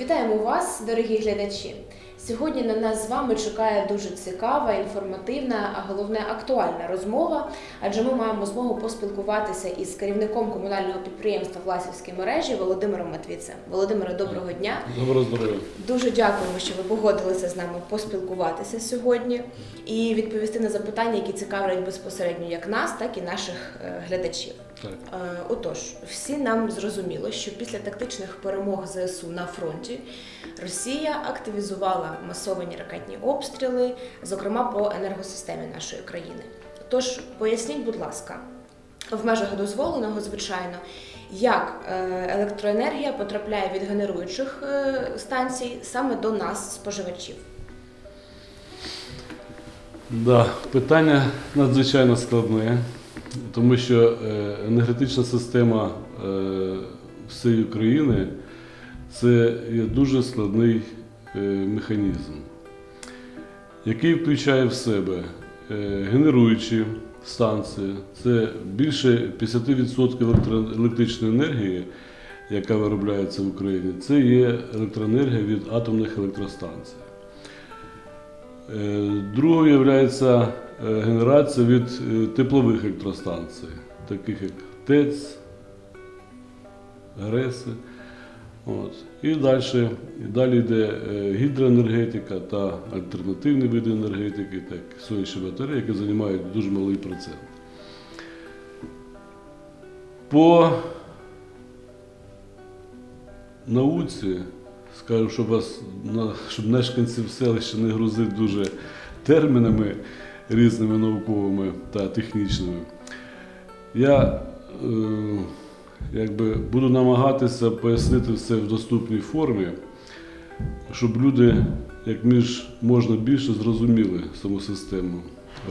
Вітаємо вас, дорогі глядачі. Сьогодні на нас з вами чекає дуже цікава, інформативна, а головне актуальна розмова, адже ми маємо змогу поспілкуватися із керівником комунального підприємства Власівські мережі Володимиром Матвіцем. Володимире, доброго дня. Доброго здоров'я. Дуже дякуємо, що ви погодилися з нами поспілкуватися сьогодні і відповісти на запитання, які цікавлять безпосередньо як нас, так і наших е, глядачів. Е, Отож, всі нам зрозуміло, що після тактичних перемог ЗСУ на фронті Росія активізувала масовані ракетні обстріли, зокрема по енергосистемі нашої країни. Тож поясніть, будь ласка, в межах дозволеного, звичайно, як е, електроенергія потрапляє від генеруючих е, станцій саме до нас, споживачів. Да, питання надзвичайно складне, тому що е, енергетична система е, всієї України це є дуже складний е, механізм, який включає в себе генеруючі станції, це більше 50% електричної енергії, яка виробляється в Україні, це є електроенергія від атомних електростанцій. Е, Другою є генерація від е, теплових електростанцій, таких як ТЕЦ, ГРЕСи. От. І далі, і далі йде е, гідроенергетика та альтернативні види енергетики, так сонячні батареї, які займають дуже малий процент. По науці, скажу, щоб вас щоб мешканців селища не грузити дуже термінами різними науковими та технічними. Я е, якби, буду намагатися пояснити все в доступній формі, щоб люди як між можна більше зрозуміли саму систему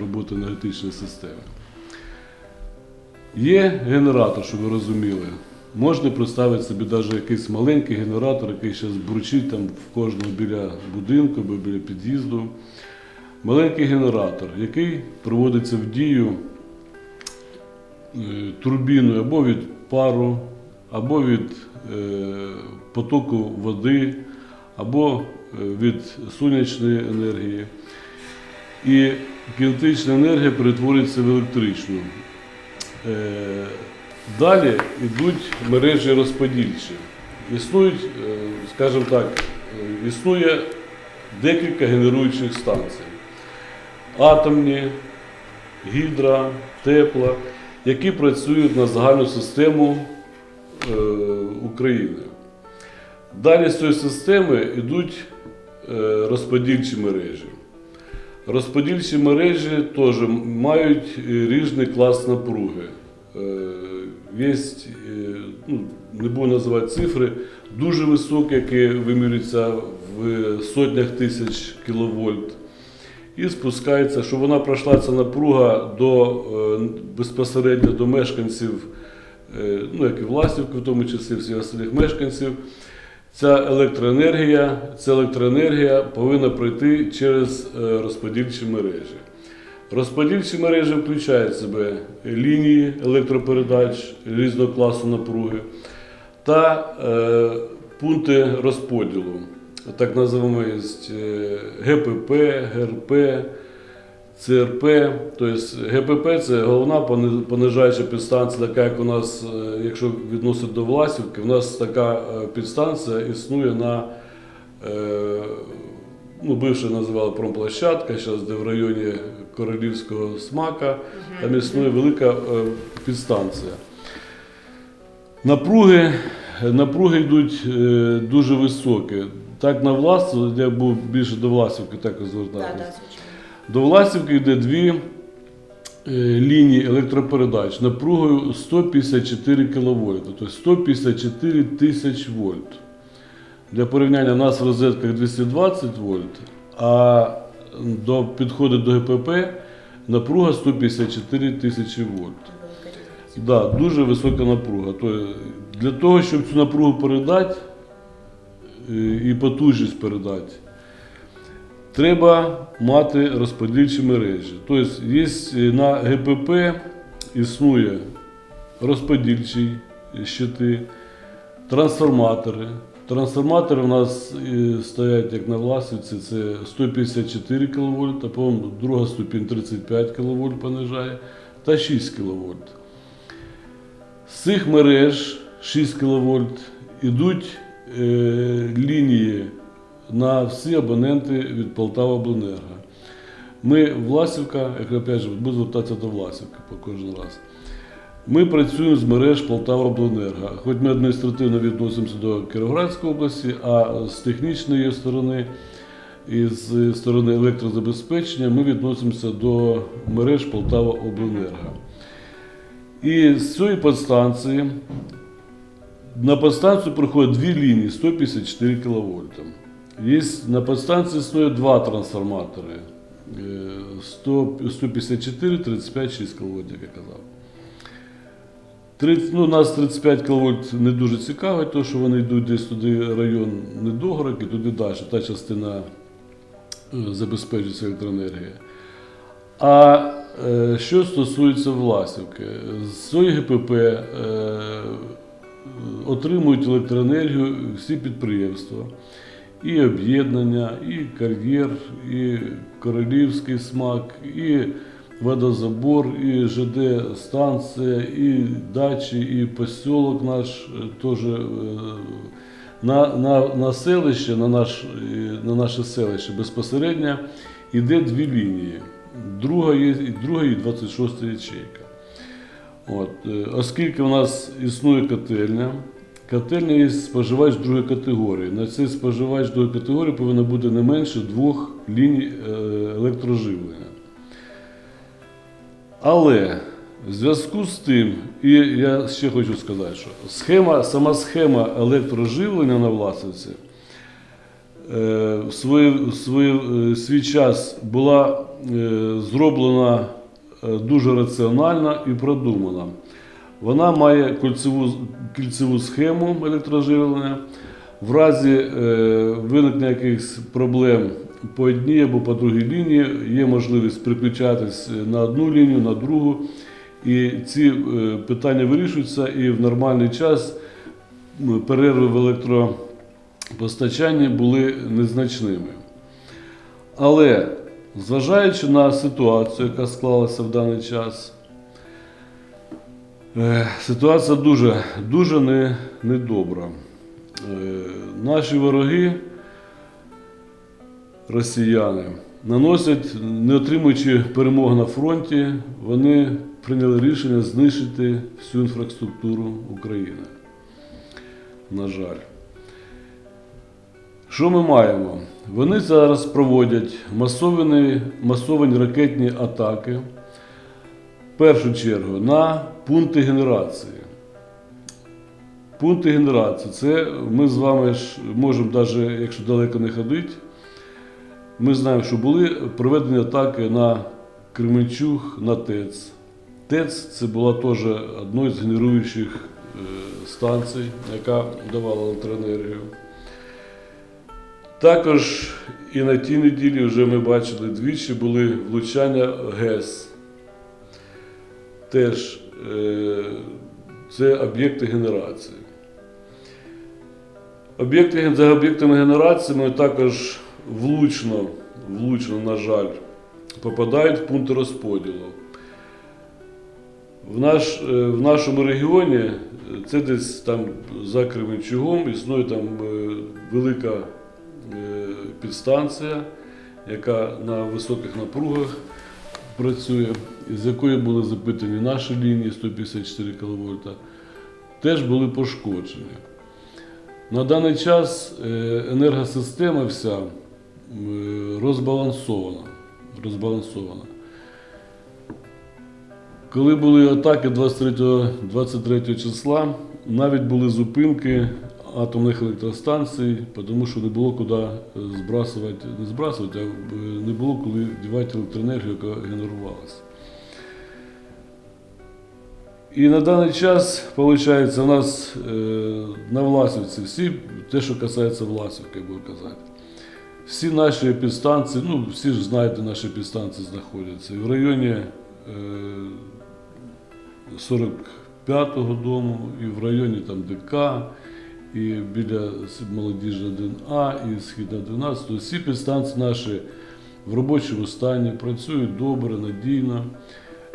роботи енергетичної системи. Є генератор, щоб ви розуміли. Можна представити собі навіть якийсь маленький генератор, який зараз бручить там в кожному біля будинку або біля під'їзду. Маленький генератор, який проводиться в дію е, турбіною або від пару, або від е, потоку води, або е, від сонячної енергії. І кінетична енергія перетворюється в електричну. Далі йдуть мережі розподільчі. Існують, е, скажімо так, е, існує декілька генеруючих станцій. Атомні, гідра, тепла, які працюють на загальну систему е, України. Далі з цієї системи йдуть розподільчі мережі. Розподільчі мережі теж мають різний клас напруги. Є, е, ну, не буду називати цифри, дуже високі, які вимірюються в сотнях тисяч кіловольт. І спускається, щоб вона пройшла ця напруга до, е, безпосередньо до мешканців, е, ну, як і власівки, в тому числі всіх остальних мешканців. Ця електроенергія, ця електроенергія повинна пройти через розподільчі мережі. Розподільчі мережі включають в себе лінії електропередач різного класу напруги та е, пункти розподілу. Так називаємо е, ГПП, ГРП, ЦРП. Тобто ГПП це головна понижаюча підстанція, така як у нас, е, якщо відносить до Власівки, у нас така е, підстанція існує на е, ну, бивше називали промплощадка, зараз де в районі Королівського смака, там існує велика е, підстанція. Напруги, напруги йдуть е, дуже високі. Так на Власу, я був більше до Власівки також звертався. так. До Власівки йде дві е, лінії електропередач напругою 154 кВт, тобто 154 тисяч вольт. Для порівняння у нас в розетках 220 вольт, а до підходить до ГПП напруга 154 тисячі вольт. Да, дуже висока напруга. Тобто, для того, щоб цю напругу передати е, і потужність передати, треба мати розподільчі мережі. Тобто, є на ГПП існує розподільчі щити, трансформатори, Трансформатори у нас е, стоять як на Власівці, це 154 кВт, а по-моєму, друга ступінь 35 кВт понижає та 6 кВт. З цих мереж 6 кВт йдуть лінії на всі абоненти від Полтава Обленерго. Ми Власівка, як опять же, буду звертатися до Власівки по кожен раз. Ми працюємо з мереж Полтава Обленерго. Хоч ми адміністративно відносимося до Кіровоградської області, а з технічної сторони і з сторони електрозабезпечення ми відносимося до мереж Полтава Обленерго. І з цієї подстанції на подстанцію проходять дві лінії 154 кВт. Є, на подстанції існує два трансформатори. е, 100, 154, 35, 6 кВт, як я казав. 30, ну, нас 35 кВт не дуже цікавить, тому що вони йдуть десь туди район Недогорок і туди далі. Та частина е, забезпечується електроенергія. А е, що стосується Власівки, з цієї ГПП е, отримують електроенергію всі підприємства. І об'єднання, і кар'єр, і королівський смак, і водозабор, і ЖД станція, і дачі, і посілок наш е, теж е, на, на, на селище, на, наш, е, на наше селище безпосередньо йде дві лінії. Друга є, друга і 26 ячейка. От, оскільки у нас існує котельня, котельня є споживач другої категорії. На цей споживач другої категорії повинно бути не менше двох ліній електроживлення. Але в зв'язку з тим, і я ще хочу сказати, що схема, сама схема електроживлення на Власівці е, в свій, в свій, е, свій час була е, зроблена дуже раціонально і продумана. Вона має кільцеву, кільцеву схему електроживлення. В разі виникнення якихось проблем по одній або по другій лінії є можливість переключатись на одну лінію, на другу. І ці е, питання вирішуються, і в нормальний час перерви в електропостачанні були незначними. Але зважаючи на ситуацію, яка склалася в даний час, е, ситуація дуже, дуже не, недобра. Е, Наші вороги, росіяни, наносять, не отримуючи перемоги на фронті, вони прийняли рішення знищити всю інфраструктуру України. На жаль. Що ми маємо? Вони зараз проводять масовані, масовані ракетні атаки, в першу чергу, на пункти генерації. Пункти генерації це ми з вами ж можемо, навіть якщо далеко не ходити, ми знаємо, що були проведені атаки на Кременчуг, на ТЕЦ. ТЕЦ це була теж одною з генеруючих е, станцій, яка давала електроенергію. Також і на тій неділі вже ми бачили двічі були влучання ГЕС. Теж е, це об'єкти генерації. Об'єкти, за об'єктами генерації ми також влучно, влучно, на жаль, попадають в пункти розподілу. В, наш, е, в нашому регіоні е, це десь там за Кременчугом існує там е, велика підстанція, яка на високих напругах працює, з якої були запитані наші лінії 154 кВт, теж були пошкоджені. На даний час енергосистема вся розбалансована. розбалансована. Коли були атаки 23, 23 числа, навіть були зупинки атомних електростанцій, тому що не було куди е, збрасувати, не збрасувати, а е, не було коли дівати електроенергію, яка генерувалася. І на даний час, виходить, у нас е, на Власівці всі, те, що касається Власівки, буду казати, всі наші підстанції, ну всі ж знаєте, наші підстанції знаходяться і в районі е, 45-го дому, і в районі там ДК, і біля молодіжна 1А, і східна 12. Тобто всі підстанції наші в робочому стані, працюють добре, надійно.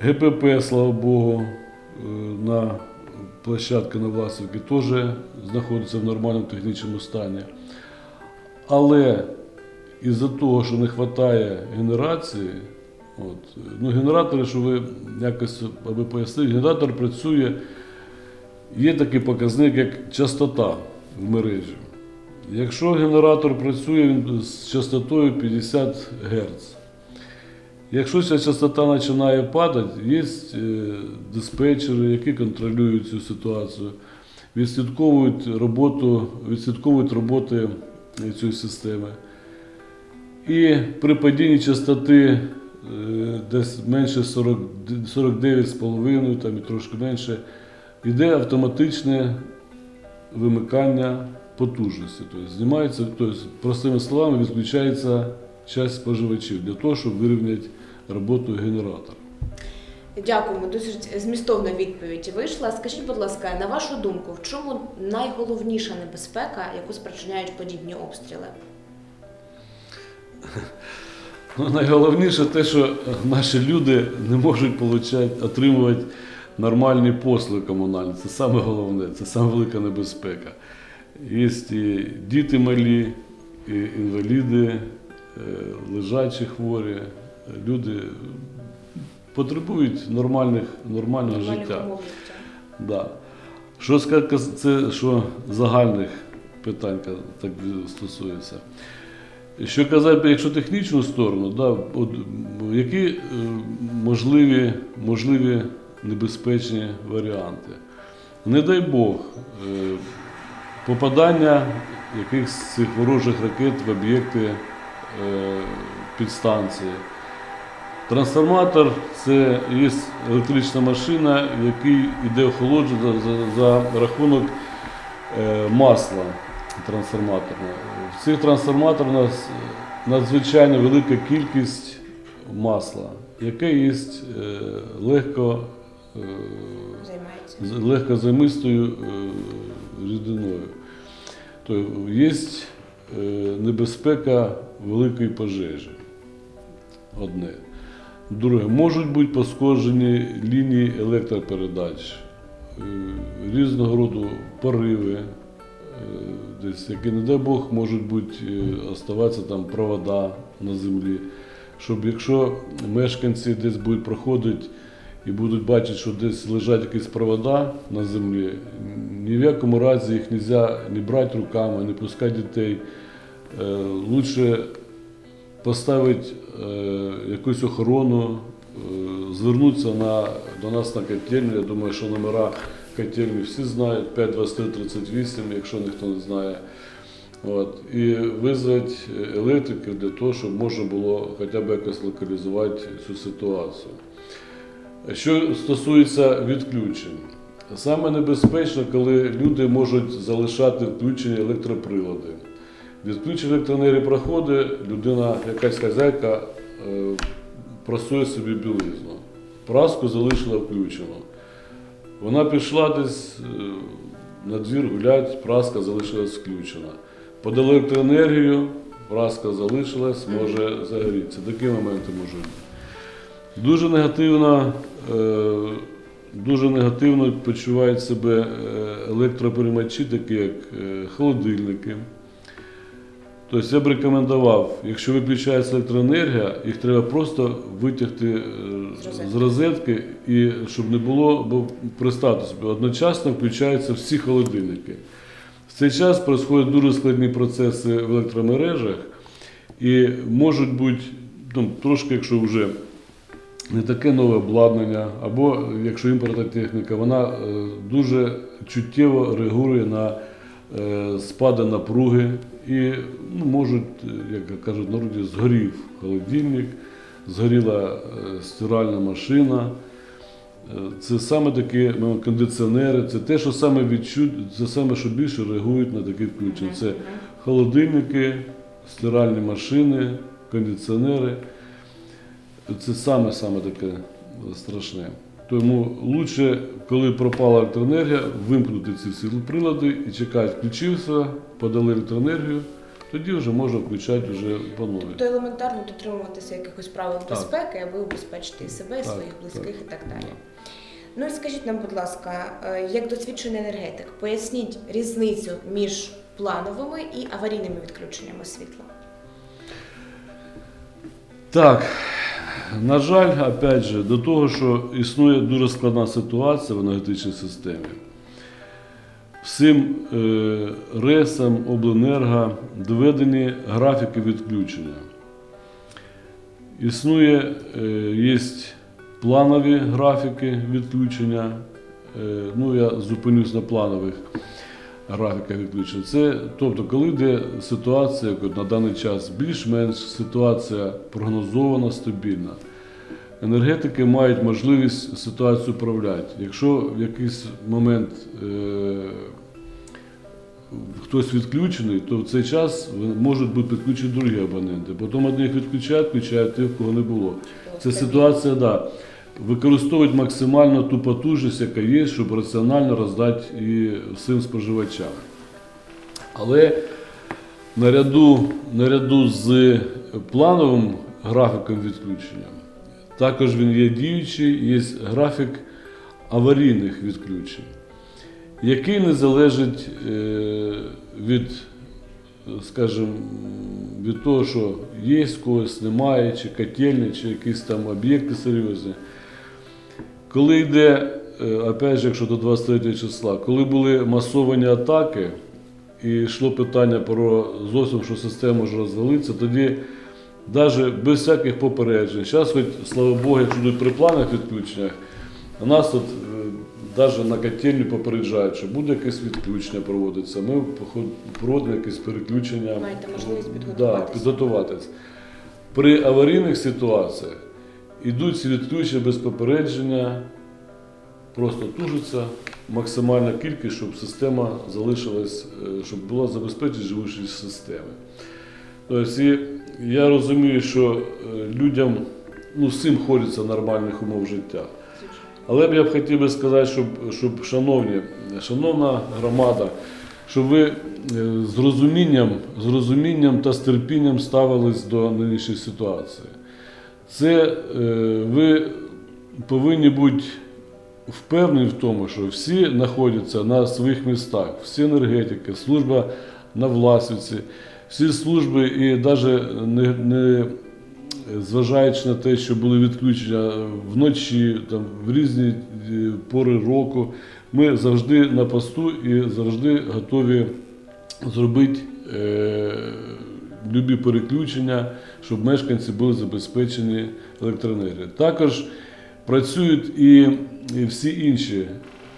ГПП, слава Богу, е, на площадка на Власівці теж знаходиться в нормальному технічному стані. Але із-за того, що не вистачає генерації, от, ну, генератори, що ви якось аби пояснили, генератор працює, є такий показник, як частота в мережі. Якщо генератор працює він з частотою 50 Гц, якщо ця частота починає падати, є е, диспетчери, які контролюють цю ситуацію, відслідковують роботу, відслідковують роботи е, цієї системи. І при падінні частоти е, десь менше 40, 49,5, там і трошки менше, йде автоматичне вимикання потужності. Тобто знімається, тобто, простими словами, відключається часть споживачів для того, щоб вирівняти роботу генератора. Дякуємо, досить змістовна відповідь вийшла. Скажіть, будь ласка, на вашу думку, в чому найголовніша небезпека, яку спричиняють подібні обстріли? Ну, найголовніше те, що наші люди не можуть получати, отримувати нормальні послуги комунальні. Це саме головне, це саме велика небезпека. Є і діти малі, і інваліди, е, лежачі хворі, люди потребують нормальних, нормального Нормальних життя. життя. Да. Що це що загальних питань так стосується. Що казати, якщо технічну сторону, да, от, які е, можливі, можливі небезпечні варіанти? Не дай Бог, е, попадання якихось цих ворожих ракет в об'єкти е, підстанції. Трансформатор це є електрична машина, в йде охолодження за, за рахунок масла трансформаторного. В цих трансформаторах у нас надзвичайно велика кількість масла, яке є е, легко, е, Займається. з легкозаймистою е, рідиною. Тобто є е, небезпека великої пожежі. Одне. Друге, можуть бути пошкоджені лінії електропередач, е, різного роду пориви, е, десь, які, не дай Бог, можуть бути е, оставатися там провода на землі. Щоб якщо мешканці десь будуть проходити і будуть бачити, що десь лежать якісь провода на землі, ні в якому разі їх не можна не брати руками, не пускати дітей. Е, Лучше поставити якусь охорону, звернутися на, до нас на котельню. Я думаю, що номера котельні всі знають, 52338, якщо ніхто не знає. От, і визвати електриків для того, щоб можна було хоча б якось локалізувати цю ситуацію. Що стосується відключень, саме небезпечно, коли люди можуть залишати включені електроприлади. Відключення електроенергії проходить, людина, якась хазяйка, е, прасує собі білизну. Праску залишила включену. Вона пішла десь е, на двір гуляти, праска залишилась включена. Подали електроенергію, праска залишилась, може загорітися. Такі моменти можуть. Дуже негативно, е, дуже негативно почувають себе е, електропереймачі, такі як холодильники. Тобто я б рекомендував, якщо виключається електроенергія, їх треба просто витягти З розетки. і щоб не було, бо представте собі, одночасно включаються всі холодильники. В цей час проходять дуже складні процеси в електромережах, і можуть бути, ну, трошки, якщо вже не таке нове обладнання, або якщо імпортна техніка, вона е, дуже чуттєво реагує на е, спади напруги і ну, можуть, як кажуть народі, згорів холодильник, згоріла е, стиральна машина. Е, Це саме такі кондиціонери, це те, що саме відчуть, це саме, що більше реагують на такі включення. Це холодильники, стиральні машини, кондиціонери. Це саме саме таке страшне. Тому краще, коли пропала електроенергія, вимкнути ці всі прилади і чекати, включився, подали електроенергію, тоді вже можна включати вже по. Тобто елементарно дотримуватися якихось правил Так. безпеки, аби убезпечити себе, Так, своїх близьких так. і так далі. Ну і скажіть нам, будь ласка, е, як досвідчений енергетик, поясніть різницю між плановими і аварійними відключеннями світла. Так, на жаль, опять же, до того, що існує дуже складна ситуація в енергетичній системі. Всім е, РЕСам, обленерго доведені графіки відключення. Існує, е, є планові графіки відключення. Е, ну, я зупинюсь на планових графіках відключення. Це, тобто, коли йде ситуація, на даний час більш-менш ситуація прогнозована, стабільна. Енергетики мають можливість ситуацію управляти. Якщо в якийсь момент е, хтось відключений, то в цей час можуть бути підключені другі абоненти. Потім одних відключають, включають тих, кого не було. Це ситуація, да. Використовують максимально ту потужність, яка є, щоб раціонально роздати і всім споживачам. Але наряду, наряду з плановим графіком відключення, також він є діючий, є графік аварійних відключень, який не залежить е, від, скажімо, від того, що є когось, немає, чи котельні, чи якісь там об'єкти серйозні. Коли йде, е, опять же, якщо до 23 числа, коли були масовані атаки, і йшло питання про зовсім, що система може розвалитися, тоді навіть без всяких попереджень. Зараз, хоч, слава Богу, якщо йдуть при планах відключеннях, у нас тут навіть на котельню попереджають, що буде якесь відключення проводитися. Ми проводимо якесь переключення. Маєте можливість Да, підготуватися. При аварійних ситуаціях йдуть відключення без попередження, просто тужиться максимальна кількість, щоб система залишилась, е, щоб була забезпечена живучість системи. Тобто, я розумію, що е, людям ну, всім хочеться нормальних умов життя. Але б я б хотів би сказати, щоб, щоб шановні, шановна громада, щоб ви е, з розумінням, з розумінням та з терпінням ставились до нинішньої ситуації. Це е, ви повинні бути впевнені в тому, що всі знаходяться на своїх містах, всі енергетики, служба на власниці, всі служби і навіть не, не зважаючи на те, що були відключення вночі, там, в різні е, пори року, ми завжди на посту і завжди готові зробити е, любі переключення, щоб мешканці були забезпечені електроенергією. Також працюють і, і всі інші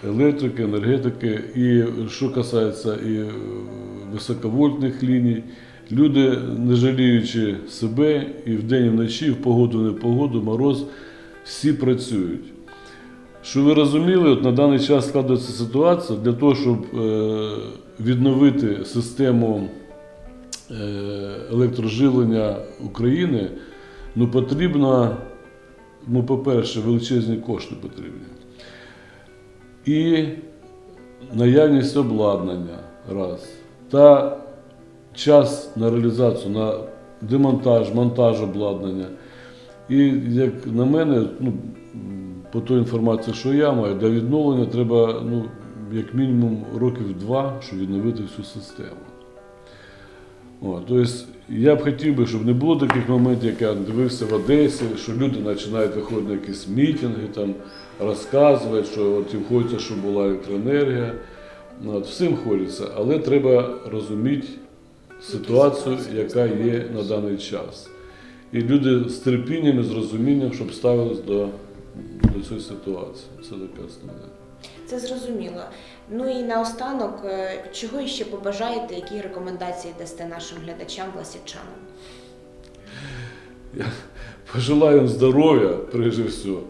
електрики, енергетики, і що касається і е, високовольтних ліній. Люди, не жаліючи себе, і вдень, і вночі, в погоду, не погоду, мороз, всі працюють. Що ви розуміли, от на даний час складається ситуація для того, щоб е, відновити систему е, електроживлення України, ну потрібно, ну, по-перше, величезні кошти потрібні. І наявність обладнання раз. Та час на реалізацію, на демонтаж, монтаж обладнання. І як на мене, ну, по той інформації, що я маю, для відновлення треба ну, як мінімум років два, щоб відновити всю систему. О, тобто я б хотів би, щоб не було таких моментів, як я дивився в Одесі, що люди починають виходити на якісь мітинги, там, розказувати, що от їм хочеться, щоб була електроенергія. Ну, От, всім хочеться, але треба розуміти ситуацію, яка є на даний час. І люди з терпінням і з розумінням, щоб ставились до, до цієї ситуації. Це таке основне. Це зрозуміло. Ну і наостанок, е, чого іще побажаєте, які рекомендації дасте нашим глядачам, власівчанам? Я Пожелаю їм здоров'я, прежде всього,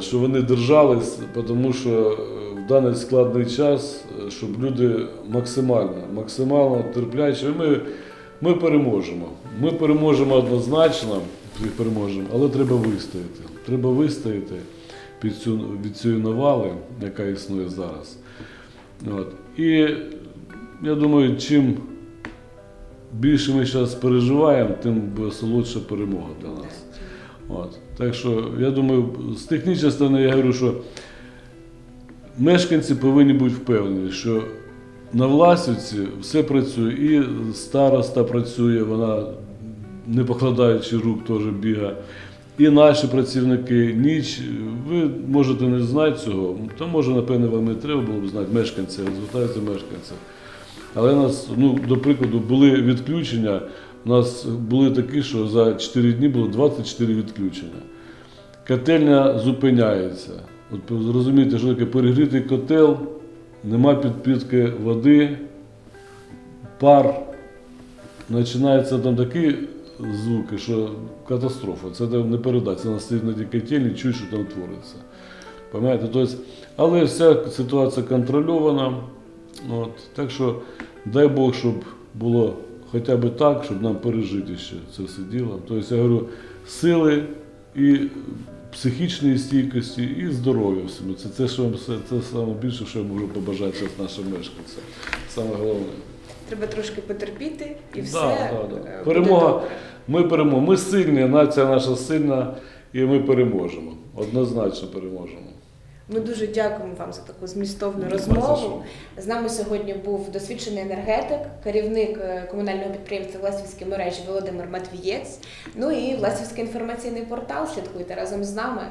щоб вони держались, тому що е, даний складний час, е, щоб люди максимально, максимально терплячі. Ми, ми переможемо. Ми переможемо однозначно, переможемо, але треба вистояти. Треба вистояти. під цю, від цієї навали, яка існує зараз. От. І я думаю, чим більше ми зараз переживаємо, тим солодша перемога для нас. От. Так що я думаю, з технічної сторони я говорю, що мешканці повинні бути впевнені, що на Власівці все працює, і староста працює, вона не покладаючи рук теж бігає. І наші працівники ніч, ви можете не знати цього, то може, напевне, вам і треба було б знати мешканців, звертаються мешканці. Але нас, ну, до прикладу, були відключення. У нас були такі, що за 4 дні було 24 відключення. Котельня зупиняється. От зрозумієте, що таке перегрітий котел, нема підпітки води, пар. Починаються там такі звуки, що катастрофа. Це не передати. Це на тій котельні, чують, що там твориться. Пам'ятаєте? Тобто, але вся ситуація контрольована. От, так що дай Бог, щоб було хоча б так, щоб нам пережити ще це все діло. Тобто, я говорю, сили і психічної стійкості, і здоров'я всьому. Це, те, що, це, це саме більше, що я можу побажати нашим мешканцям. Саме головне. Треба трошки потерпіти і все. да, да. да. буде Перемога. добре. Ми переможемо. Ми сильні, нація наша сильна, і ми переможемо. Однозначно переможемо. Ми дуже дякуємо вам за таку змістовну розмову. З нами сьогодні був досвідчений енергетик, керівник е, комунального підприємства Власівські мережі Володимир Матвієць. Ну і Власівський інформаційний портал. Слідкуйте разом з нами.